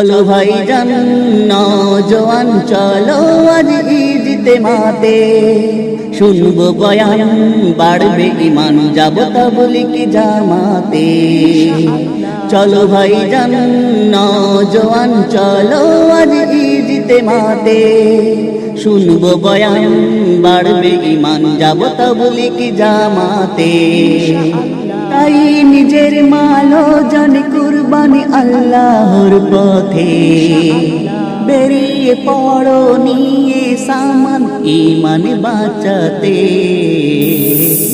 চলো ভাই জান নজওয়ান চলো আজ ঈদতে মাতে। শুনব বয়ান, বাড়বে ইমান যাব তাবলিক জামাতে। চলো ভাই জান নজওয়ান চলো আজ ঈদতে মাতে। শুনব বয়ান, বাড়বে ইমান যাব তাবলিক জামাতে। তাই নিজের মালো জানে কুরবানি আল্লাহর পথে। বেরিয়ে পড়ো, নিয়ে সামান ইমান বাঁচাতে।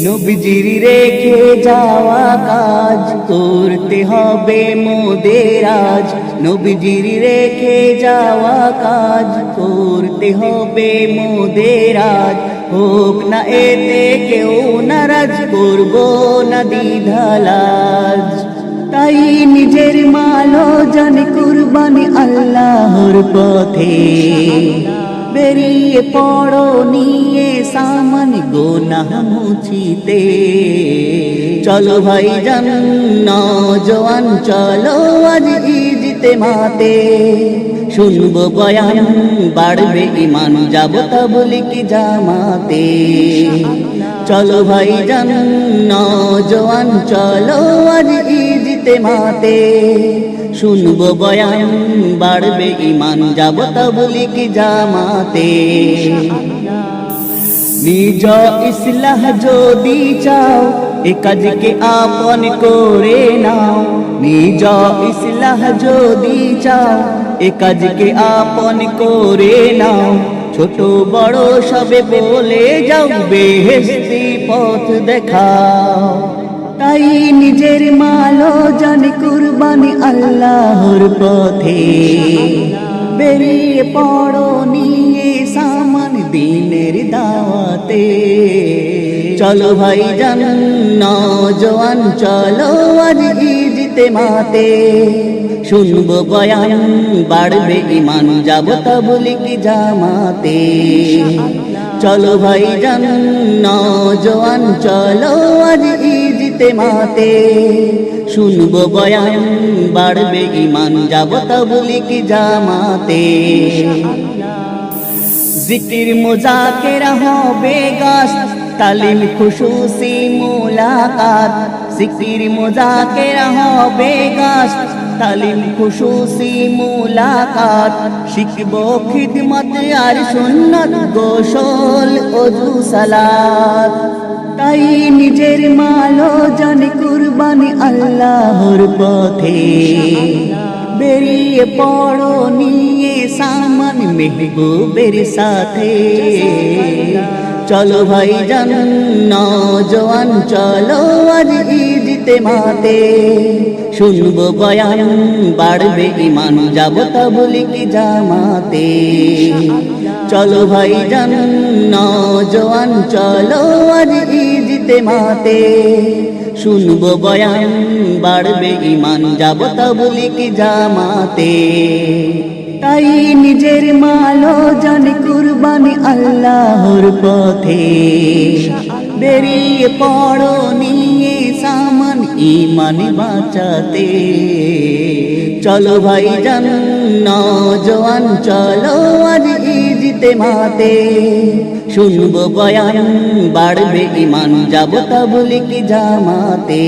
নবজির রেখে যাওয়া কাজ করতে হবে মোদের আজ। নবজির রেখে যাওয়া কাজ করতে হবে মোদের আজ। হোক না এতে কেউ নারাজ করব না দ্বিধালাজ তাই নিজের মালো জানে কুরবানি আল্লাহর পথে। বেরিয়ে পড়ো, নিয়ে সামান গোনাহ মুছিতে। চলো ভাই জান নজওয়ান চলো আজ ঈদতে মাতে। শুনব বয়ান, বাড়বে ইমান যাব তাবলিক জামাতে। চলো ভাই জান নজওয়ান চলো আজ ঈদতে মাতে। শুনব বয়ান, বাড়বে ইমান যাব তাবলিক জামাতে। নিজ ইসলাহ যদি চাও, এ কাজকে আপন করে নাও। নিজ ইসলাহ যদি চাও, এ কাজকে আপন করে নাও। ছোট বড় সবে বলে যাও বেহেস্তি পথ দেখাও তাই নিজের মালো জানে কুরবানি আল্লাহর পথে। বেরিয়ে পড়ো নিয়ে সামান দিনের দাওয়াতে। চলো ভাই জান, নজওয়ান, চলো আজ ঈদতে মাতে। শুনব বয়ান, বাড়বে ইমান, যাব তাবলিক জামাতে। চলো ভাই জান নজওয়ান, চলো আজ ঈদতে মাতে। শুনব বয়ান, বাড়বে ইমান, যাব তাবলিক জামাতে। জিকির মুজাকেরা হবে গাছ তালিম খুশুসি মুলাকাত, জিকির মুজাকেরা হবে গাছ। তালিম খুশুসি মুলাকাত, শিখব খিদমত আর সুন্নত গোসল, অজু, সালাত। তাই নিজের মালো জানে কুরবানি আল্লাহর পথে। বেরিয়ে পড়ো নিয়ে সামান মেহবুবের সাথে। চলো ভাই জান নজওয়ান চলো আজ ঈদতে মাতে। শুনব বয়ান, বাড়বে ইমান যাব তাবলিক জামাতে। চলো ভাই জান নজওয়ান চলো আজ ঈদতে মাতে। শুনব বয়ান, বাড়বে ইমান যাব তাবলিক জামাতে। তাই নিজের মালো জানে কুরবানি আল্লাহর পথে। বেরিয়ে পড়ো নিয়ে সামান ইমান বাঁচাতে। চলো ভাই জান নজওয়ান চলো আজ ঈদতে মাতে। শুনব বয়ান, বাড়বে ইমান যাব কি জামাতে।